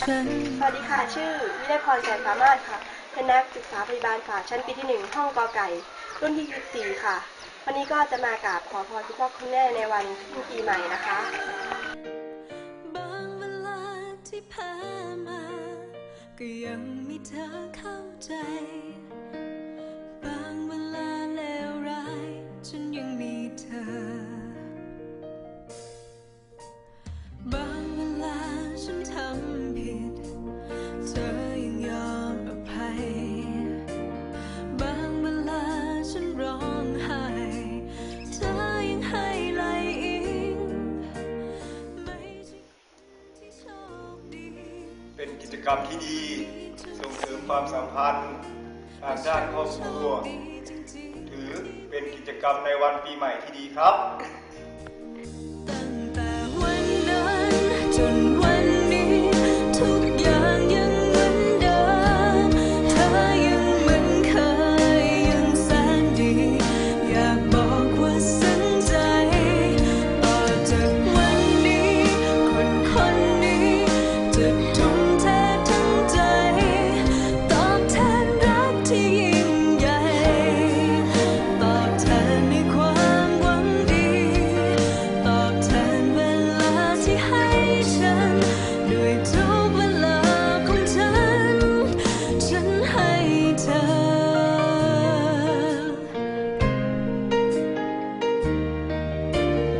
ชิญสวัสดีค่ะ ชื่อวิไลพรแสนสามารถค่ะ เป็นนักศึกษาพยาบาลศาสตร์ชั้นปีที่หนึ่งห้องกอไก่ รุ่นที่14ค่ะ วันนี้ก็จะมากราบขอพรคุณพ่อคุณแม่ในวันขึ้นปีใหม่นะคะบางเวลาที่ผ่านมา ก็ยังมีเธอเข้าใจ เป็นกิจกรรมที่ดี ส่งเสริมความสัมพันธ์ทางด้านครอบครัว ถือเป็นกิจกรรมในวันปีใหม่ที่ดีครับ 你还。